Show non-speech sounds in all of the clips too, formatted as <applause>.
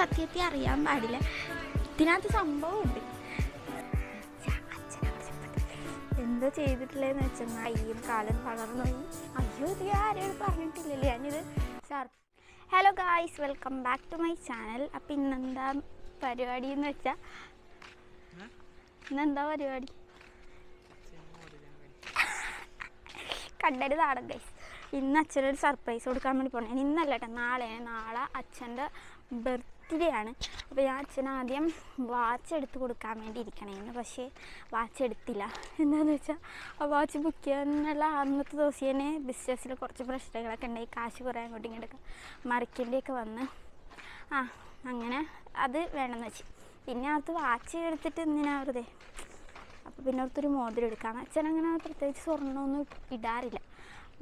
സത്യത്തിൽ അറിയാൻ പാടില്ല. ഇതിനകത്ത് സംഭവമുണ്ട്. എന്താ ചെയ്തിട്ടില്ലെന്ന് വെച്ചാൽ കയ്യും കാലും തളർന്നു അയ്യോ ഇത് ആരോട് പറഞ്ഞിട്ടില്ലല്ലേ? ഞാനിത് sir hello guys welcome back to my channel. അപ്പം ഇന്നെന്താ പരിപാടി എന്ന് വെച്ചാൽ ഇന്നെന്താ പരിപാടി? കണ്ടരുതാണ് ഗൈസ്. ഇന്ന് അച്ഛനൊരു സർപ്രൈസ് കൊടുക്കാൻ വേണ്ടി പോകണം ഇന്നല്ല കേട്ടോ നാളെ നാളെ അച്ഛന്റെ ബർത്ത്ഡേ അപ്പോൾ ഞാൻ അച്ഛനാദ്യം വാച്ച് എടുത്ത് കൊടുക്കാൻ വേണ്ടി ഇരിക്കണേന്ന് പക്ഷേ വാച്ച് എടുത്തില്ല. എന്താണെന്ന് വെച്ചാൽ ആ വാച്ച് ബുക്ക് ചെയ്യാനുള്ള അന്നത്തെ ദിവസം തന്നെ ബിസിനസ്സിൽ കുറച്ച് പ്രശ്നങ്ങളൊക്കെ ഉണ്ടായി. കാശ് കുറേ അങ്ങോട്ടും ഇങ്ങോട്ടൊക്കെ മറിക്കേണ്ടിയൊക്കെ വന്ന്. ആ അങ്ങനെ അത് വേണമെന്ന് വെച്ച്. പിന്നെ അത് വാച്ച് എടുത്തിട്ട് എന്തിനാ വെറുതെ? അപ്പോൾ പിന്നെ അടുത്തൊരു മോതിരം എടുക്കാം. അച്ഛൻ അങ്ങനെ പ്രത്യേകിച്ച് സ്വർണമൊന്നും ഇടാറില്ല.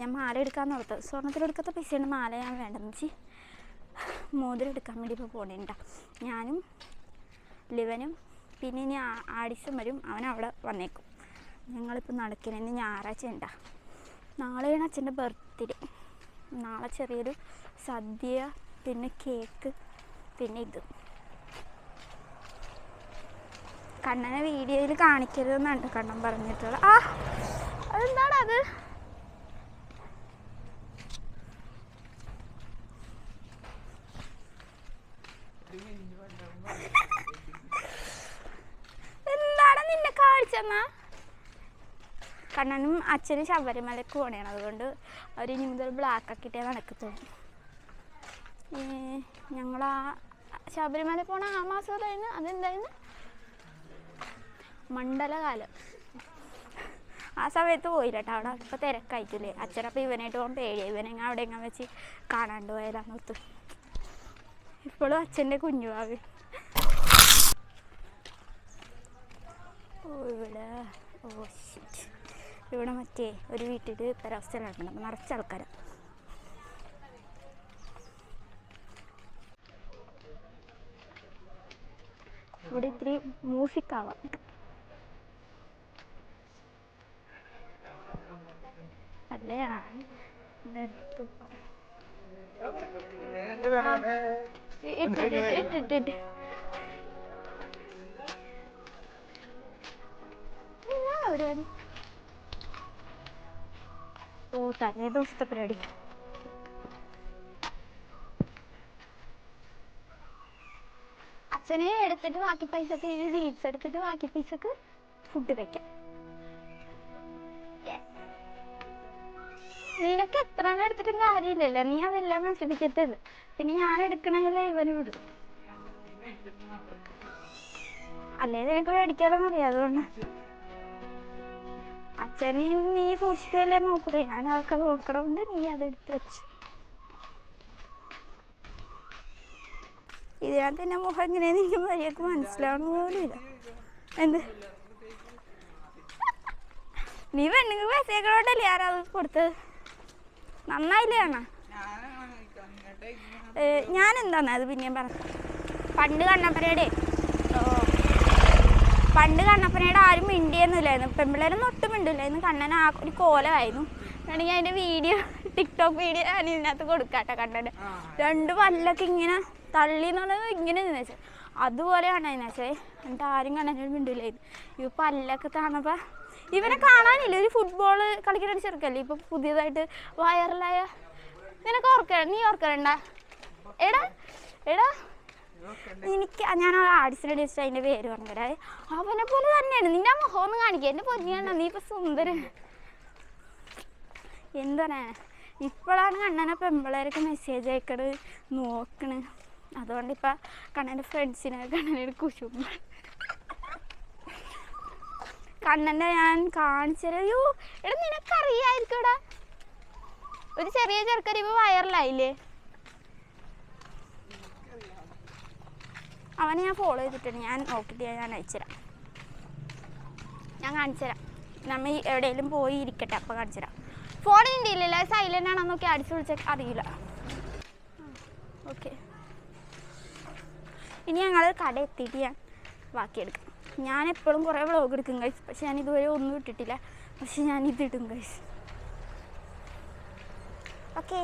ഞാൻ മാല എടുക്കാമെന്ന് ഓർത്തത് സ്വർണത്തിലെടുക്കാത്ത പൈസയാണ് മാല ഞാൻ വേണ്ടെന്ന് വെച്ച് മോതിരം എടുക്കാൻ വേണ്ടി ഇപ്പോൾ പോണേണ്ട. ഞാനും ലിവനും പിന്നെ ഇനി ആടിസും വരും അവൻ അവിടെ വന്നേക്കും. ഞങ്ങളിപ്പോൾ നടക്കണേന്ന് ഞായറാഴ്ച ഉണ്ടാ നാളെയാണ് അച്ഛന്റെ ബർത്ത്ഡേ നാളെ ചെറിയൊരു സദ്യ പിന്നെ കേക്ക് പിന്നെ ഇത്. കണ്ണനെ വീഡിയോയിൽ കാണിക്കരുതെന്നാണ് കണ്ണൻ പറഞ്ഞിട്ടുള്ളത്. ആ അതെന്താണ് അത് എന്താണ് നിന്നെ കാണിച്ചെന്നാ കണ്ണനും അച്ഛനും ശബരിമലക്ക് പോണേണ്. അതുകൊണ്ട് അവർ ഇനി മുതൽ ബ്ലാക്ക് ആക്കിയിട്ടേ നടക്കത്തുള്ളൂ. ഞങ്ങൾ ആ ശബരിമല പോണ ആ മാസം കഴിഞ്ഞ് അതെന്തായിരുന്നു? മണ്ഡലകാലം. ആ സമയത്ത് പോയില്ല അവിടെ ഇപ്പം തിരക്കായിട്ടില്ലേ. അച്ഛനപ്പം ഇവനായിട്ട് പോകാൻ പേടിയായി ഇവനെങ്ങ അവിടെ എങ്ങനെ വെച്ച് കാണാണ്ട് പോയാലാന്നോർത്ത് ഇപ്പോഴും അച്ഛന്റെ കുഞ്ഞുവാവ് ഇവിടെ. ഇവിടെ മറ്റേ ഒരു വീട്ടിൽ പരാവസ്ഥ നടക്കണം അപ്പം നിറച്ച ആൾക്കാരാണ് ഇവിടെ ഇത്തിരി മ്യൂസിക് ആവാം. ഇട്ടിട്ട് ഇട്ടിട്ട്. പരിപാടി ഓ തലേ ദിവസത്തെ പരിപാടി. അച്ഛനെ എടുത്തിട്ട് ബാക്കി പൈസക്ക് റീൽസ് എടുത്തിട്ട് ബാക്കി പൈസക്ക് ഫുഡ് വെക്കാം. നിനക്ക് എത്ര എടുത്തിട്ടും കാര്യമില്ലല്ലോ. നീ അതെല്ലാം നശിപ്പിക്കരുത്. പിന്നെ ഞാൻ എടുക്കണമെങ്കിൽ ഇവന് വിടും അല്ലേ നിനക്ക് മേടിക്കാനൊന്നും അറിയാം അതുകൊണ്ട്. അച്ഛനെ നീ സൂക്ഷിച്ചല്ലേ നോക്കണേ ഞാൻ അതൊക്കെ നോക്കണോണ്ട് നീ അതെടുത്ത് വെച്ചു ഇതിനകത്ത് തന്നെ മുഖം എങ്ങനെയാന്ന് എനിക്ക് മര്യാദയ്ക്ക് മനസ്സിലാവണ പോലും ഇല്ല എന്ത്? നീ പെണ്ണുങ്ങൾ മെസ്സേജോട്ടല്ലേ ആരാ അത് കൊടുത്തത്? നന്നായില്ലേ അണ്ണാ? ഞാൻ എന്താന്ന് അത് പിന്നെയും പറഞ്ഞു പണ്ട് കണ്ണപ്പരയുടെ പണ്ട് കണ്ണപ്പനയുടെ ആരും മിണ്ടിയൊന്നുമില്ലായിരുന്നു. പെമ്പിള്ളേരൊന്നും ഒട്ടും മിണ്ടില്ലായിരുന്നു. കണ്ണൻ ആ ഒരു കോലമായിരുന്നു. എന്നിട്ട് ഞാൻ അതിന്റെ വീഡിയോ ടിക്ടോക്ക് വീഡിയോ ഞാൻ ഇതിനകത്ത് കൊടുക്കാട്ടെ കണ്ണന്. രണ്ട് പല്ലൊക്കെ ഇങ്ങനെ തള്ളി എന്ന് പറഞ്ഞത് ഇങ്ങനെ നിന്ന് വെച്ചാൽ അതുപോലെയാണ് അതിന് വെച്ചേ. എന്നിട്ട് ആരും കണ്ണനോട് മിണ്ടില്ലായിരുന്നു. ഈ പല്ലൊക്കെ കാണുമ്പോൾ ഇവനെ കാണാനില്ല? ഒരു ഫുട്ബോൾ കളിക്കുന്ന ചെറുക്കല്ലേ? ഇപ്പൊ പുതിയതായിട്ട് വൈറലായ നിനക്ക് ഓർക്കണ്ട നീ ഓർക്കണ്ട എടാ എടാ എനിക്ക് ഞാൻ ആ ഡിസ്റ്റ് അതിന്റെ പേര് പറഞ്ഞുതരാ അവനെ പോലെ തന്നെയാണ്. നിന്റെ മുഖം ഒന്ന് കാണിക്കുക എന്റെ പൊന്നിയാണ് നീ ഇപ്പൊ സുന്ദര എന്താണ്? ഇപ്പോഴാണ് കണ്ണനെ പെമ്പിളേരൊക്കെ മെസ്സേജ് അയക്കണ് നോക്കണ്. അതുകൊണ്ട് ഇപ്പൊ കണ്ണന്റെ ഫ്രണ്ട്സിനെ കണ്ണനൊരു കുശുമ്പ. കണ്ണന്റെ ഞാൻ എടാ നിനക്കറിയായിരിക്കും ഒരു ചെറിയ ചെറുക്കൻ ഇപ്പൊ വൈറലായില്ലേ അവനെ ഞാൻ ഫോളോ ചെയ്തിട്ടുണ്ട്. ഞാൻ നോക്കിയിട്ട് ഞാൻ അയച്ചുതരാം ഞാൻ കാണിച്ചുതരാം നമ്മ ഈ എവിടെയെങ്കിലും പോയി ഇരിക്കട്ടെ അപ്പം കാണിച്ചുതരാം ഫോണിന്റെ ഇല്ലല്ലോ സൈലന്റ് ആണോ നോക്കി അടിച്ചു വിളിച്ചാൽ അറിയില്ല. ഓക്കെ ഇനി ഞങ്ങൾ കട എത്തിയിട്ട് ഞാൻ ബാക്കിയെടുക്കും ഞാൻ എപ്പോഴും കുറേ വ്ളോഗ് എടുക്കും കഴിച്ച് പക്ഷെ ഞാൻ ഇതുവരെ ഒന്നും ഇട്ടിട്ടില്ല. പക്ഷെ ഞാൻ ഇത് ഇടും കഴിച്ച് ഓക്കെ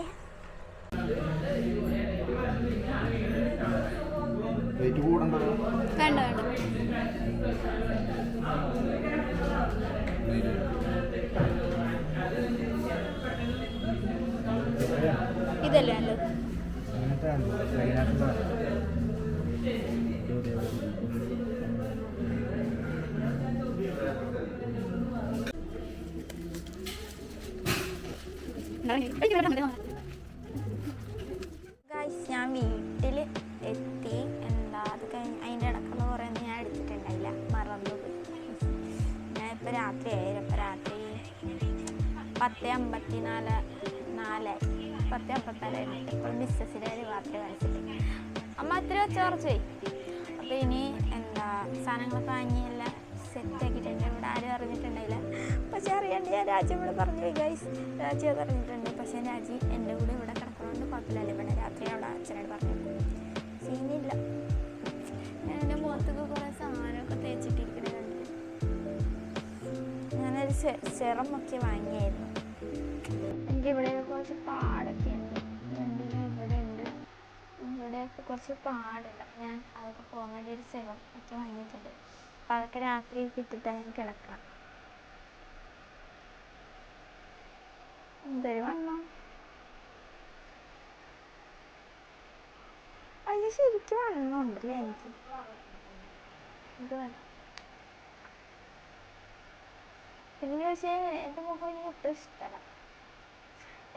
വെയിറ്റ് കൂടണ്ടല്ലോ വേണ്ട വേണ്ട. ഇതല്ലേ വേണ്ടത് അങ്ങനത്തെ പക്ഷെ അറിയാണ്ട് ഞാൻ രാജ്യം ഇവിടെ പറഞ്ഞു. ഗൈസ് രാജി പറഞ്ഞിട്ടുണ്ട്. പക്ഷേ രാജി എന്റെ കൂടെ ഇവിടെ കിടക്കുന്നതുകൊണ്ട് കുഴപ്പമില്ല ഇവിടെ രാത്രി അവിടെ അച്ഛനോട് പറഞ്ഞു. സീനില്ല. ഞാൻ എന്റെ മുഖത്തൊക്കെ കുറേ സാധനമൊക്കെ തേച്ചിട്ടിരിക്കുന്ന കണ്ടിട്ട് ഞാനൊരു സെറം ഒക്കെ വാങ്ങിയായിരുന്നു. എനിക്ക് ഇവിടെ കുറച്ച് പാടൊക്കെ ഉണ്ട് ഇവിടെ ഉണ്ട്. ഇവിടെയൊക്കെ കുറച്ച് പാടില്ല ഞാൻ അതൊക്കെ പോകാൻ വേണ്ടി ഒരു സെറം ഒക്കെ വാങ്ങിയിട്ടുണ്ട്. അപ്പോൾ അതൊക്കെ രാത്രി ഇട്ടിട്ട് ഞാൻ കിടക്കാം. വണ്ണം അത് ശരിക്കും വണ്ണമുണ്ടല്ലേ എനിക്ക്? ഇത് വേണം പിന്നെ എന്റെ മുഖം എനിക്ക് ഒട്ടും ഇഷ്ടമല്ല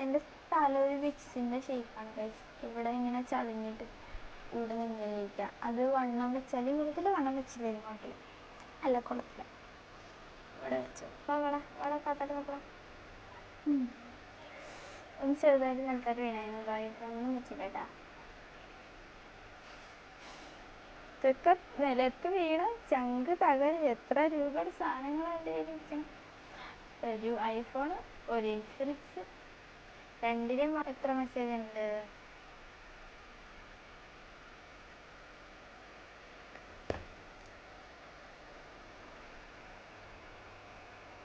എന്റെ തല ഒരു വിക്സിന്റെ ഷേപ്പാണ് ഗൈസ് ഇവിടെ ഇങ്ങനെ ചളിഞ്ഞിട്ട് ഇവിടെ നിന്നിരിക്കുക. അത് വണ്ണം വെച്ചാൽ ഇവിടത്തിൽ വണ്ണം വെച്ചില്ല ഇങ്ങോട്ട് അല്ല കുളത്തില്ല ഇവിടെ വെച്ചു. അപ്പോൾ അവിടെ അവിടെ കാട്ടാട്ട് നോക്കണം ഒന്ന് ചെറുതായിട്ട് നിലത്തോട്ട് വീണായിരുന്നു ഒന്നും വെച്ചില്ല ഇതൊക്കെ നിലത്ത് വീണ ചങ്ക് തകര് എത്ര രൂപയുടെ സാധനങ്ങൾ എന്റെ ഒരു ഐഫോൺ ഒരു ഇൻഫിനിക്സ് രണ്ടിലും എത്ര മെസ്സേജ് ഉണ്ട്?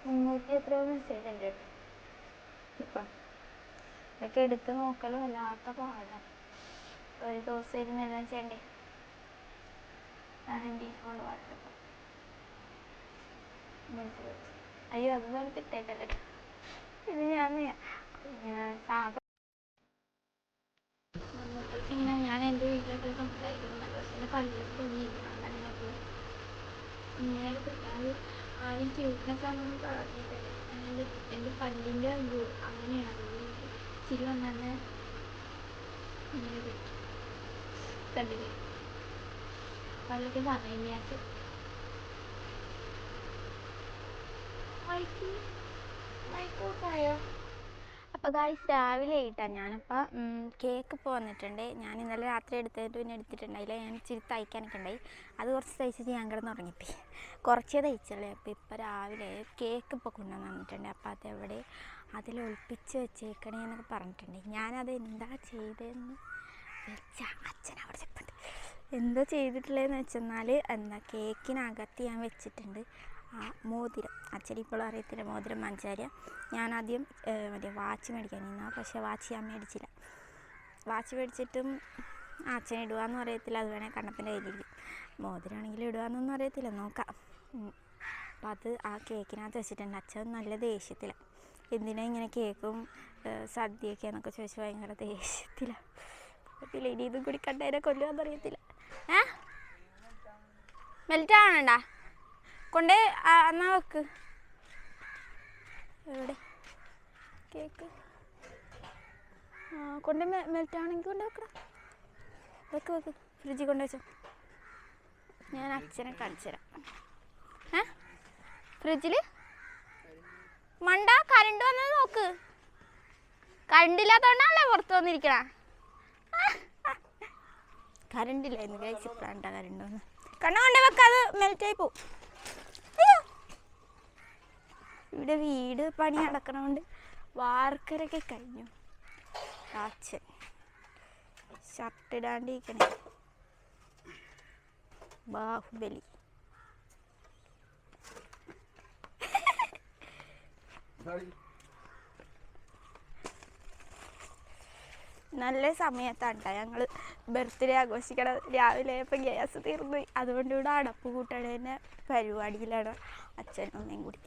മുന്നൂറ്റി എത്രയോ മെസ്സേജ് ഉണ്ട് കേട്ടോ. ഇതൊക്കെ എടുത്ത് നോക്കലും വല്ലാത്ത പാടാണ് ഒരു ദിവസം ഇരുന്ന് എല്ലാം ചെയ്യണ്ടേ? ഞാൻ എന്റെ ഫോൺ വാട്സപ്പ് അയ്യോ അത് നടത്തിട്ടേക്കല്ലേ ഇത് ഞാൻ സാധാ ഇങ്ങനെ ഞാൻ എന്റെ വീട്ടിലൊക്കെ സംസാരിക്കുന്നു പക്ഷേ ഇങ്ങനെ കിട്ടാതെ ആരും ക്യൂട്ട്നെസ് ആണെന്ന് അങ്ങനെയാണ്. വന്നാൽ ഇങ്ങനെ കിട്ടും കണ്ടില്ലേ? പല്ലൊക്കെ പറയുന്നത് മൈക്ക് മൈക്കോട്ടായോ അപ്പോൾ ഗായ്സ് രാവിലെ ആയിട്ടാണ് ഞാനപ്പോൾ കേക്ക് ഇപ്പോൾ വന്നിട്ടുണ്ട്. ഞാൻ ഇന്നലെ രാത്രി എടുത്തിട്ട് പിന്നെ എടുത്തിട്ടുണ്ടായില്ല ഞാൻ ഇച്ചിരി തയ്ക്കാനൊക്കെ ഉണ്ടായി. അത് കുറച്ച് തയ്ച്ചിട്ട് ഞാൻ കിടന്ന് ഉറങ്ങിപ്പോയി. കുറച്ചേ തയ്ച്ചുള്ളൂ. അപ്പോൾ ഇപ്പോൾ രാവിലെ കേക്ക് ഇപ്പോൾ കൊണ്ടുവന്ന് തന്നിട്ടുണ്ട്. അപ്പോൾ അതെവിടെ? അതിൽ ഒളിപ്പിച്ച് വെച്ചേക്കണേ എന്നൊക്കെ പറഞ്ഞിട്ടുണ്ട്. ഞാനത് എന്താ ചെയ്തതെന്ന് വെച്ചാൽ അച്ഛൻ ചെപ്പുണ്ട്. എന്താ ചെയ്തിട്ടുള്ളതെന്ന് വെച്ചെന്നാൽ എന്താ കേക്കിനകത്ത് ഞാൻ വെച്ചിട്ടുണ്ട് ആ മോതിരം. അച്ഛൻ ഇപ്പോൾ അറിയത്തില്ല മോതിരം മഞ്ചാര്യ ഏഹ്, മറ്റേ വാച്ച് മേടിക്കാൻ നിന്നാ. പക്ഷേ വാച്ച് ഞാൻ മേടിച്ചില്ല. വാച്ച് മേടിച്ചിട്ടും അച്ഛൻ ഇടുവാന്ന് അറിയത്തില്ല. അത് വേണേൽ കണ്ണപ്പന്റെ കയ്യിലിരിക്കും മോതിരമാണെങ്കിൽ ഇടുവാന്നൊന്നും അറിയത്തില്ല. നോക്കാം. അപ്പം അത് ആ കേക്കിനകത്ത് വെച്ചിട്ടുണ്ട്. അച്ഛൻ നല്ല ദേഷ്യത്തിലാണ് എന്തിനാ ഇങ്ങനെ കേക്കും? സദ്യയൊക്കെ എന്നൊക്കെ ചോദിച്ച് ഭയങ്കര ദേഷ്യത്തിലാണ് ഇനി ഇതും കൂടി കണ്ടതിനെ കൊല്ലുവാന്നറിയത്തില്ല ഏ? മെൽറ്റ് ആവണണ്ട? കൊണ്ട് എന്നാ വെക്ക്. എവിടെ? കേക്ക്. കൊണ്ട് മെൽറ്റ് ആണെങ്കിൽ കൊണ്ട് വെക്കണം വെക്ക് വെക്ക്. ഫ്രിഡ്ജിൽ കൊണ്ട് വെച്ചോ. ഞാൻ അച്ഛനെ കാണിച്ചു തരാം. ഏ? ഫ്രിഡ്ജിൽ മണ്ട കരണ്ട് വന്നത് നോക്ക്. കറണ്ട് ഇല്ലാത്തതുകൊണ്ടാണല്ലേ പുറത്ത് വന്നിരിക്കണ. കറണ്ട് ഇല്ലായിരുന്നു കഴിച്ച് ഇപ്പോഴാണ് കറണ്ട് വന്ന് കണ്ണുകൊണ്ട് വെക്കാത് മെൽറ്റായി പോവും. ഇവിടെ വീട് പണി നടക്കണോണ്ട് വാർക്കരൊക്കെ കഴിഞ്ഞു. അച്ഛൻ ഷർട്ട് ഇടാണ്ടിരിക്കണേ. ബാഹുബലി. നല്ല സമയത്താണ് ഞങ്ങൾ ബർത്ത്ഡേ ആഘോഷിക്കണം. രാവിലെ ഇപ്പം ഗ്യാസ് തീർന്നു. അതുകൊണ്ട് ഇവിടെ അടപ്പ് കൂട്ടണേന്റെ പരിപാടിയിലാണ് അച്ഛനും അമ്മയും കൂടി.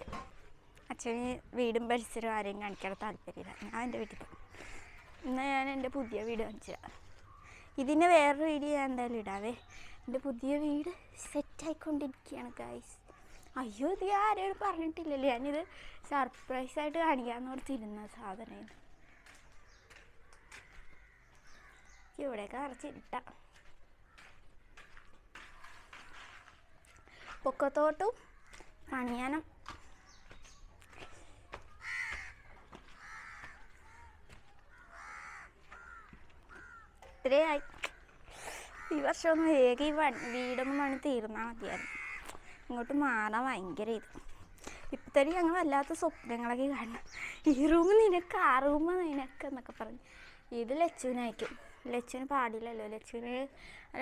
അച്ഛന് വീടും പരിസരവും ആരെയും കാണിക്കാൻ താല്പര്യമില്ല. ഞാൻ എന്റെ വീട്ടിൽ പോകും എന്നാൽ ഞാൻ എന്റെ പുതിയ വീട് കാണിച്ചു ഇതിന്റെ വേറൊരു വീഡിയോ ഞാൻ എന്തായാലും ഇടാവേ. എന്റെ പുതിയ വീട് സെറ്റായിക്കൊണ്ടിരിക്കുകയാണ് ഗൈസ് അയ്യോ ഇത് ആരോടും പറഞ്ഞിട്ടില്ലല്ലോ. ഞാനിത് സർപ്രൈസായിട്ട് കാണിക്കാമെന്ന് ഓർത്തിരുന്ന സാധനം ഇവിടെയൊക്കെ നിറച്ചിട്ട പൊക്കത്തോട്ടും പണിയാനം ഇത്രയായി. ഈ വർഷമൊന്നും ഏക ഈ വീടൊന്നും പണി തീർന്നാൽ മതിയായിരുന്നു. ഇങ്ങോട്ട് മാറാൻ ഭയങ്കര ഇത്. ഇപ്പം തന്നെ ഞങ്ങൾ വല്ലാത്ത സ്വപ്നങ്ങളൊക്കെ കാണണം ഈ റൂം നിനക്ക് ആ റൂം നിനക്ക് എന്നൊക്കെ പറഞ്ഞു. ഇത് ലച്ചുവിനയക്കും ലച്ചുവിന് പാടില്ലല്ലോ. ലച്ചുവിന്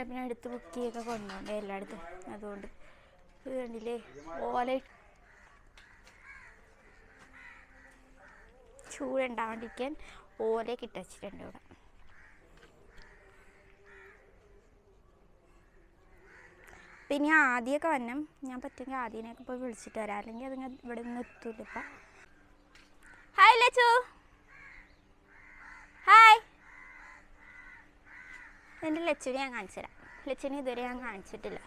പിന്നെ എടുത്ത് ബുക്കിയൊക്കെ കൊണ്ടുപോകണ്ടേ എല്ലായിടത്തും. അതുകൊണ്ട് ഇത് കണ്ടില്ലേ? ഓല ചൂടുണ്ടാവാണ്ടിരിക്കാൻ ഓലയൊക്കെ ഇട്ട് വെച്ചിട്ടുണ്ട് ഇവിടെ. പിന്നെ ആദ്യമൊക്കെ വന്നം ഞാൻ പറ്റുമെങ്കിൽ ആദ്യനെയൊക്കെ പോയി വിളിച്ചിട്ട് വരാം. അല്ലെങ്കിൽ അത് ഇവിടെ നിന്ന് എത്തൂല ഇപ്പം. ഹായ് ലച്ചു. ഹായ് എന്റെ ലച്ചുവിനെ ഞാൻ കാണിച്ചു തരാം. ലച്ചുവിനെ ഇതുവരെ ഞാൻ കാണിച്ചിട്ടില്ല.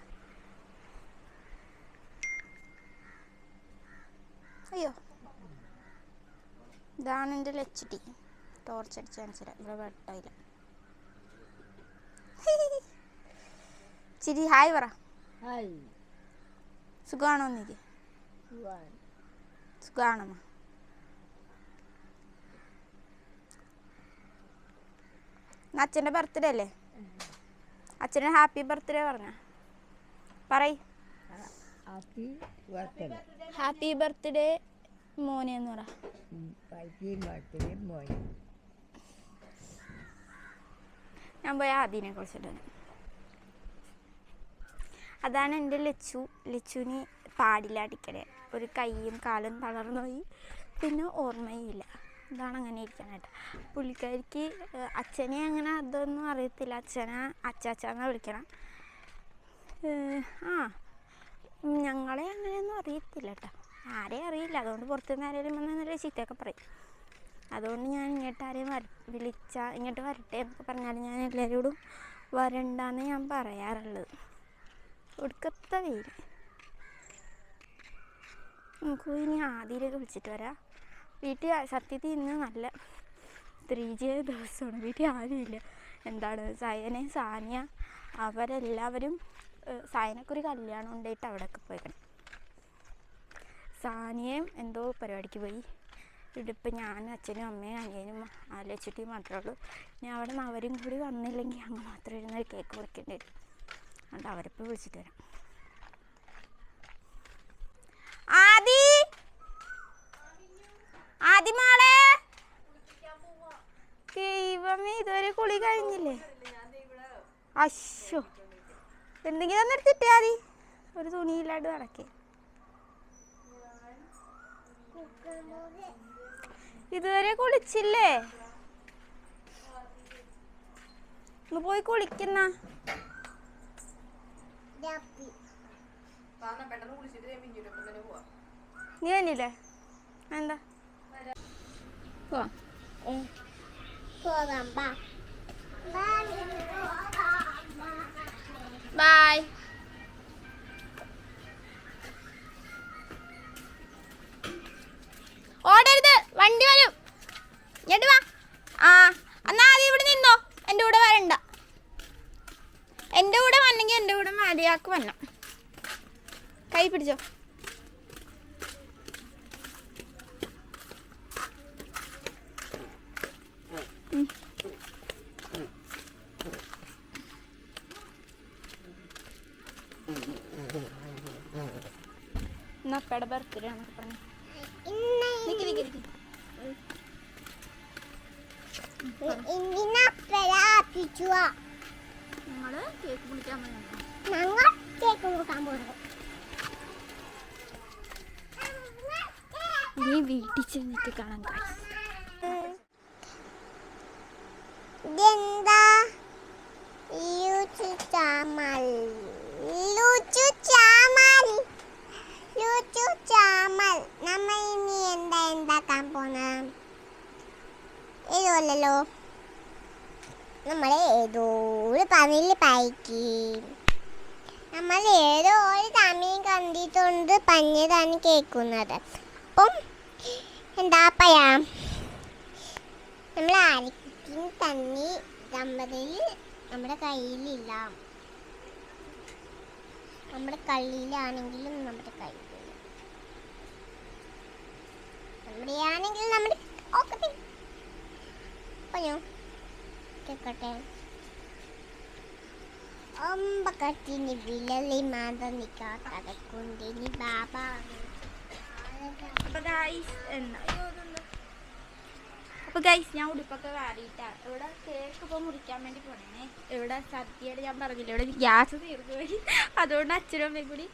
അയ്യോ. ഇതാണ് എന്റെ ലച്ചുട്ടി. ടോർച്ച് അടിച്ച് കാണിച്ചു തരാം. ഇവിടെ വെട്ടമില്ല <laughs> ചിരി ഹായ് പറ. സുഖമാണോ എനിക്ക് സുഖമാണമ്മ സുഖമാണോ. അച്ഛന്റെ ബർത്ത്ഡേ അല്ലേ? അച്ഛന് ഹാപ്പി ബർത്ത്ഡേ പറഞ്ഞ. പറയ്. ഹാപ്പി ബർത്ത്ഡേ മോനെ എന്ന് പറ. ഞാൻ പോയാ ആദ്യനെ കുറിച്ചിട്ട് അതാണ് എന്റെ ലച്ചു. ലച്ചുവിന് പാടില്ല അടിക്കണേ ഒരു കൈയും കാലും തളർന്നു പോയി. പിന്നെ ഓർമ്മയില്ല. ഇതാണ് അങ്ങനെ ഇരിക്കാനായിട്ട് പുള്ളിക്കാരിക്ക് അച്ഛനെ അങ്ങനെ അതൊന്നും അറിയത്തില്ല. അച്ഛനെ അച്ചാച്ചാന്നാ വിളിക്കണം. ആ ഞങ്ങളെ അങ്ങനെയൊന്നും അറിയത്തില്ല കേട്ടോ. ആരെയും അറിയില്ല. അതുകൊണ്ട് പുറത്തുനിന്ന് ആരെങ്കിലും വന്ന് നല്ല ചീത്തയൊക്കെ പറയും. അതുകൊണ്ട് ഞാൻ ഇങ്ങോട്ട് ആരെയും വര വിളിച്ചാൽ ഇങ്ങോട്ട് വരട്ടെ എന്നൊക്കെ പറഞ്ഞാൽ ഞാൻ എല്ലാവരോടും വരണ്ടെന്ന് ഞാൻ പറയാറുള്ളത്. ഒടുക്കത്തെ വെയിൽ നമുക്ക് ഇനി ആദ്യമൊക്കെ വിളിച്ചിട്ട് വരാം. വീട്ടിൽ സത്യത്തിൽ ഇന്ന് നല്ല ത്രീ ജി ദിവസമാണ്. വീട്ടിൽ ആരുമില്ല. എന്താണ് സയനെ സാനിയ അവരെല്ലാവരും സയനക്കൊരു കല്യാണം ഉണ്ടായിട്ട് അവിടെയൊക്കെ പോയിക്കണം. സാനിയയും എന്തോ പരിപാടിക്ക് പോയി. ഇതിപ്പോൾ ഞാൻ അച്ഛനും അമ്മയും അനിയനും ആലോചിച്ചിട്ട് മാത്രമേ ഉള്ളൂ. ഇനി അവിടെ നിന്ന് അവരും കൂടി വന്നില്ലെങ്കിൽ അങ്ങ് മാത്രം ഇരുന്ന് കേക്ക് മുറിക്കേണ്ടി വരും. അതുകൊണ്ട് അവരിപ്പോൾ വിളിച്ചിട്ട് വരാം. ആദി! ആദി മോളെ! ദൈവമേ ഇതുവരെ കുളി കഴിഞ്ഞില്ലേ? അശോ എന്തെങ്കിലും ഒന്ന് എടുത്തിട്ടേ ആദി. ഒരു തുണിയില്ലാണ്ട് നടക്കേ. ഇതുവരെ കുളിച്ചില്ലേ? ഒന്ന് പോയി കുളിക്കുന്ന നീ വന്നില്ലേ എന്താ ബാ. ബൈ ഓടരുത് വണ്ടി വരും. ഇങ്ങോട്ട് വാ. ആ എന്നാ അത് ഇവിടെ നിന്നോ. എന്റെ കൂടെ വരണ്ട. എന്റെ കൂടെ വന്നെങ്കിൽ എന്റെ കൂടെ മര്യാദയ്ക്ക് വരണം. കൈ പിടിച്ചോ. അപ്പയുടെ ബർത്ത്ഡേ ആണ് പറഞ്ഞു. നിക്ക് നിക്ക് നിക്ക് ഇന്നിനപ്പരാപ്പിച്ചുവാ ഞങ്ങൾ കേക്ക് കുളിക്കാൻ ഞങ്ങൾ കേക്ക് പോകുന്നത് നീ വീട്ടിൽ ചെന്നിട്ട് കാണാൻ. ഇതെന്താ? ലൂച്ചു ചാമൽ ലൂച്ചു ചാമൽ ലൂച്ചു ചാമൽ നമ്മൾ ഇനി എന്താ ഉണ്ടാക്കാൻ പോണ? ഇതുമല്ലല്ലോ നമ്മൾ ഏതോ ഒരു പനിയിൽ പായിക്കി നമ്മൾ ഏതോ ഒരു തമിഴ് കണ്ടിട്ടുണ്ട് പഞ്ഞതാണ് കേൾക്കുന്നത്. അപ്പം എന്താ പറയാ? നമ്മൾ ആർക്കും തന്നെ ദമ്പതിയിൽ നമ്മുടെ കയ്യിലില്ല. നമ്മുടെ കള്ളിയിലാണെങ്കിലും നമ്മുടെ കയ്യിൽ നമ്മുടെ ആണെങ്കിലും നമ്മുടെ ഓക്കെ. പറഞ്ഞോ കേക്കട്ടെ ഒമ്പക്കത്തിന് വിലലി മാത നിക്കാത്തടക്കുണ്ടിനി ബാബ. അപ്പൊ ഗൈസ് ഞാൻ ഉടുപ്പൊക്കെ വാരിയിട്ടാ. ഇവിടെ കേക്ക് ഇപ്പൊ മുറിക്കാൻ വേണ്ടി പോണേ ഇവിടെ സദ്യയുടെ ഞാൻ പറഞ്ഞില്ല ഇവിടെ ഗ്യാസ് തീർന്നു പോയി. അതുകൊണ്ട് അച്ഛനും അമ്മയും കൂടി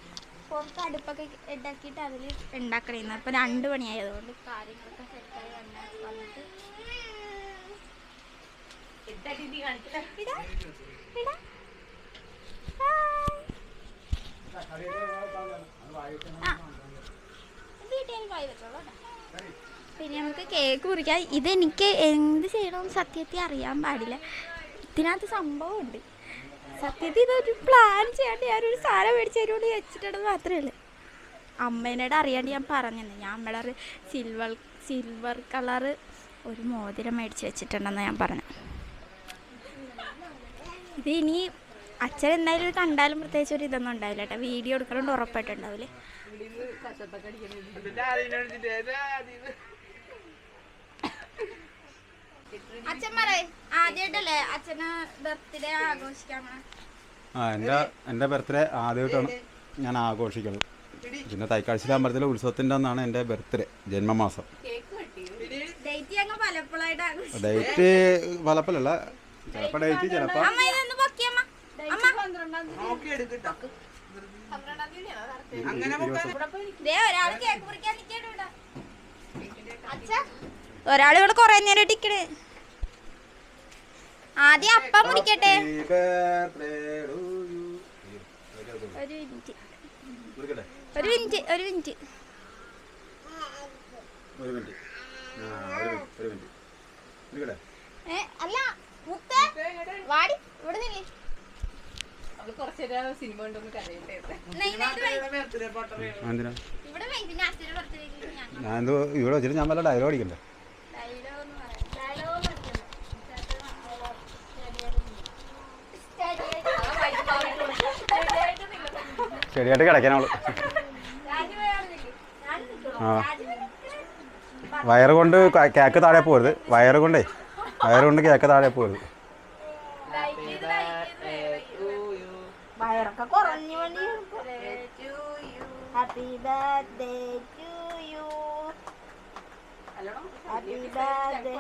പുറത്ത് അടുപ്പൊക്കെ ഉണ്ടാക്കിയിട്ട് അതിൽ ഉണ്ടാക്കണേന്ന് അപ്പൊ രണ്ട് മണിയായതുകൊണ്ട് കാര്യങ്ങളൊക്കെ സെറ്റായി വന്ന വന്നിട്ട് ഇടാ, ഇടാ. ഹായ്. ആ. വീട്ടിൽ ഞാൻ വായി വെച്ചോളാം കേട്ടോ. പിന്നെ നമുക്ക് കേക്ക് മുറിക്കാം. ഇതെനിക്ക് എന്ത് ചെയ്യണമെന്ന് സത്യത്തിൽ അറിയാൻ പാടില്ല. ഇതിനകത്ത് സംഭവമുണ്ട്. സത്യത്തിൽ ഇതൊരു പ്ലാൻ ചെയ്യാണ്ട് ഞാനൊരു സാധനം മേടിച്ച് തരുകൊണ്ട് വെച്ചിട്ടുണ്ടെന്ന് മാത്രമേ ഉള്ളൂ. അമ്മേനോട് അറിയാണ്ട് ഞാൻ പറഞ്ഞത് ഞാൻ അമ്മയുടെ സിൽവർ സിൽവർ കളറ് ഒരു മോതിരം മേടിച്ച് വെച്ചിട്ടുണ്ടെന്ന് ഞാൻ പറഞ്ഞു ഇത് ഇനി അച്ഛൻ എന്തായാലും ഇത് കണ്ടാലും പ്രത്യേകിച്ച് ഒരു ഇതൊന്നും ഉണ്ടാവില്ല കേട്ടോ. വീഡിയോ എടുക്കണോണ്ട് ഉറപ്പായിട്ടുണ്ടാവില്ലേ? അച്ഛൻ പറയേ. ആദ്യമായിട്ടല്ലേ അച്ഛന് ബർത്ത്ഡേ ആഘോഷിക്കാൻ? ആ എന്റെ എന്റെ ബർത്ത്ഡേ ആദ്യമായിട്ടാണ് ഞാൻ ആഘോഷിക്കുന്നത്. പിന്നെ തൈക്കാഴ്ച അമ്പലത്തിലെ ഉത്സവത്തിന്റെ അന്നാണ് എന്റെ ബർത്ത്ഡേ ജന്മമാസം. ഡേറ്റ് ഞങ്ങൾ പലപ്പോഴായിട്ട് ഡേറ്റ് പലപ്പോഴല്ല ഡേറ്റ് ഒരാൾ ഒരാൾ ഇവിടെ കൊറേ നേരം ഇട്ടിക്കണ് ആദ്യം അപ്പ മുറിക്കട്ടെ. ഒരു മിനിറ്റ് ഒരു മിനിറ്റ് ഒരു മിനിറ്റ് ഒരു മിനിറ്റ് അല്ല വാടി ഇവിടെ നില്ലേ birthday-ക്ക് ഞാൻ ഞാൻ ഇവിടെ വെച്ചിട്ട് ഞാൻ വല്ല ഡയലോഗ് അടിക്കണ്ടേ. ശരിയായിട്ട് നിൽക്കണോ? ആ. വയറ് കൊണ്ട് കേക്ക് താഴെ പോരുത്. വയറ് കൊണ്ടേ വയറ് കൊണ്ട് കേക്ക് താഴെ പോയത്. വയറൊക്കെ കുറഞ്ഞു വേണ്ടി happy birthday to you happy birthday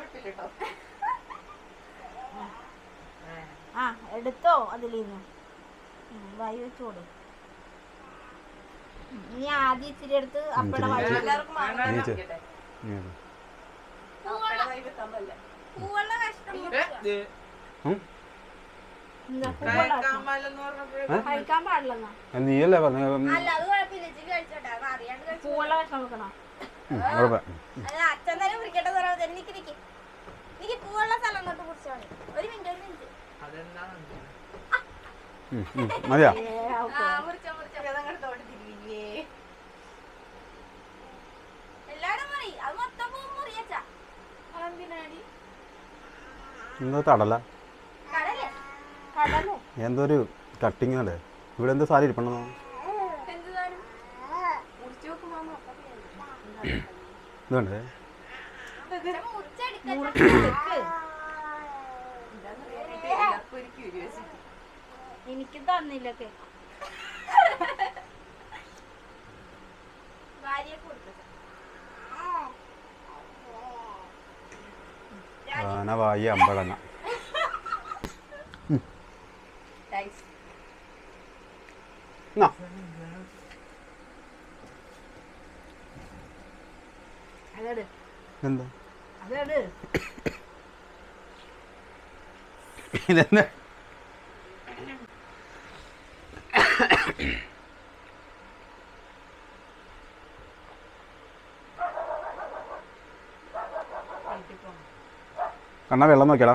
ആ എടുത്തോ അതിലിന്ന് വായി വെച്ചോട് നീ ആദ്യം ഇച്ചിരി എടുത്ത് അപ്പഴ വായി നീച്ച് നീയല്ലേ മിനിറ്റ് മതിയാ? എല്ലാരും മുറി അത് മൊത്തം പൂ മുറിയച്ചാ. അതെന്തിനാടി? എന്തോ തടല? കടലേ. കടലേ. എന്തോ ഒരു കട്ടിങ് അല്ലേ ഇവിടെ എന്തോ സാരി ഇരിപ്പണോ ഇതുണ്ടേ. എനിക്ക് തന്നില്ലൊക്കെ ആന ആനവായി അമ്പഴങ്ങ എന്താ ഇതെന്താ? കണ്ണാ വെള്ളം നോക്കിയടാ.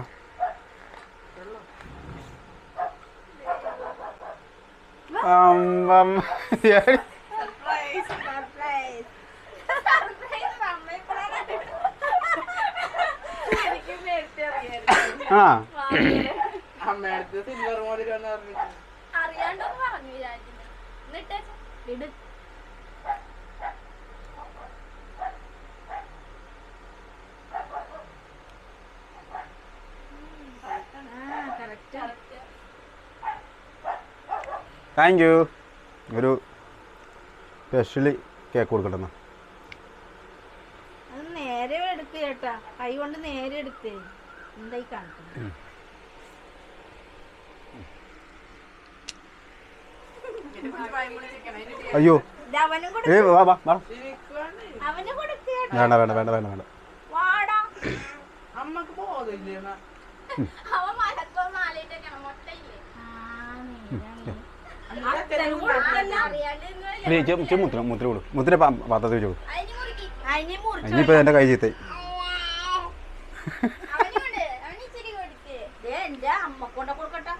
ആ. അമ്മയടുത്ത് സിൽവർ മോഡൽ അറിയാണ്ടൊന്ന് പറഞ്ഞു വിചാരിക്കുന്നു എന്നിട്ട് ഇട് താങ്ക് യു ഒരു സ്പെഷ്യലി കേക്ക് കൊടുക്കട്ടെ നേരെ എടുക്ക് ചേട്ടാ. കൈ കൊണ്ട് നേരെ എടുത്തേ എന്തായി കാണിക്കുന്നത് അയ്യോ. ഏ വാ വാ വേണ്ട വേണ്ട വേണ്ട വേണ്ട വേണ്ട. വാടാ. അമ്മയ്ക്ക് പോകുന്നില്ലേ? അവൻ മുട്ടയില്ലേ? ഇച്ചി മുദ്ര മുദ്ര കൊടു മുദ്ര പാ- പാത്രത്തിൽ വെച്ചു കൊടുക്കും. ഇനിയിപ്പോൾ എന്റെ കൈ ചീത്തേ. കൊടുക്ക്.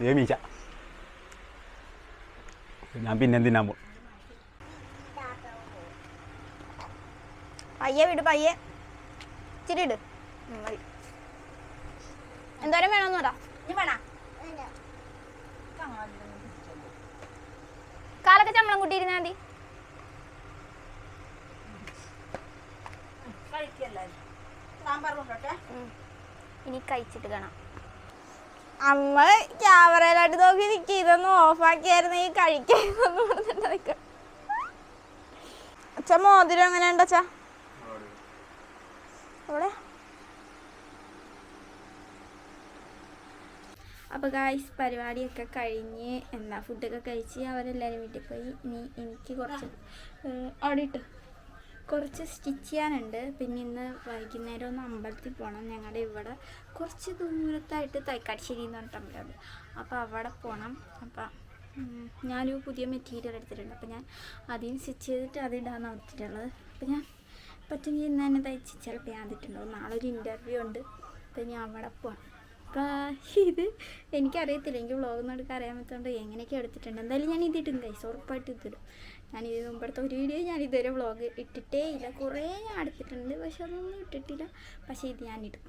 ഏ മീച്ച ഞാൻ പിന്നെ തിന്നാൻ പോകും പയ്യെ വിട് പയ്യെ. ഇച്ചിരി ഇട്. മതി. എന്തോരം വേണമെന്ന് പറ. കാലൊക്കെ ചമ്മളം കൂട്ടിയിരുന്നാ മതി. ഇനി കഴിച്ചിട്ട് കാണാം. അമ്മ ക്യാമറയിലായിട്ട് നോക്കി നിൽക്കി ഇതൊന്നും ഓഫാക്കിയായിരുന്നു ഈ കഴിക്കാന്ന് പറഞ്ഞിട്ട് അച്ഛ മോതിരം എങ്ങനെയുണ്ടച്ചാ അച്ഛാ? അപ്പോൾ ഗായ്സ് പരിപാടിയൊക്കെ കഴിഞ്ഞ് എന്താ ഫുഡൊക്കെ കഴിച്ച് അവരെല്ലാവരും വീട്ടിൽ പോയി. ഇനി എനിക്ക് കുറച്ച് അവിടെ കുറച്ച് സ്റ്റിച്ച് ചെയ്യാനുണ്ട്. പിന്നെ ഇന്ന് വൈകുന്നേരം ഒന്ന് അമ്പലത്തിൽ പോകണം ഞങ്ങളുടെ ഇവിടെ കുറച്ച് ദൂരത്തായിട്ട് തൈക്കാട്ടുശ്ശേരി എന്ന് പറഞ്ഞിട്ട് അമ്പലമുണ്ട്. അപ്പോൾ അവിടെ പോകണം അപ്പം ഞാനൊരു പുതിയ മെറ്റീരിയൽ എടുത്തിട്ടുണ്ട്. അപ്പോൾ ഞാൻ അതിന് സ്റ്റിച്ച് ചെയ്തിട്ട് അത് ഇടാന്ന് ഓർത്തിട്ടുള്ളത് അപ്പോൾ ഞാൻ പറ്റുമെങ്കിൽ ഇന്ന് തന്നെ തയ്ച്ച് ചിലപ്പോൾ ഞാൻ അതിട്ടുണ്ടാവും. നാളെ ഒരു ഇന്റർവ്യൂ ഉണ്ട്. അപ്പോൾ ഞാൻ അവിടെ പോകണം അപ്പോൾ ഇത് എനിക്കറിയത്തില്ല. എനിക്ക് വ്ളോഗൊന്നും എടുക്കാൻ അറിയാൻ പറ്റാത്തതുകൊണ്ട് എങ്ങനെയൊക്കെ എടുത്തിട്ടുണ്ട്. എന്തായാലും ഞാൻ ഇതിടും കൈസ് ഉറപ്പായിട്ട് ഇതിടും. ഞാൻ ഇത് മുമ്പടുത്ത ഒരു വീഡിയോ ഞാൻ ഇതുവരെ വ്ളോഗ് ഇട്ടിട്ടേ ഇല്ല. കുറേ ഞാൻ എടുത്തിട്ടുണ്ട്. പക്ഷെ അതൊന്നും ഇട്ടിട്ടില്ല. പക്ഷേ ഇത് ഞാൻ ഇടും.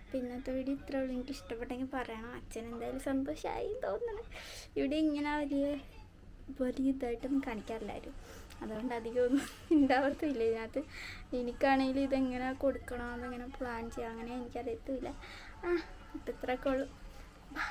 അപ്പോൾ ഇന്നത്തെ വീഡിയോ ഇത്ര ഉള്ളൂ. എനിക്ക് ഇഷ്ടപ്പെട്ടെങ്കിൽ പറയണം. അച്ഛൻ എന്തായാലും സന്തോഷമായി തോന്നണം. ഇവിടെ ഇങ്ങനെ വലിയ വലിയ ഇതായിട്ടൊന്നും കാണിക്കാറില്ലായിരുന്നു അതുകൊണ്ട് അധികമൊന്നും ഉണ്ടാവത്തില്ല ഇതിനകത്ത്. എനിക്കാണെങ്കിലും ഇതെങ്ങനെ കൊടുക്കണം അതെങ്ങനെ പ്ലാൻ ചെയ്യാം അങ്ങനെ എനിക്കറിയത്തില്ല ആ അപ്പം ഇത്രയൊക്കെ ഉള്ളൂ ബൈ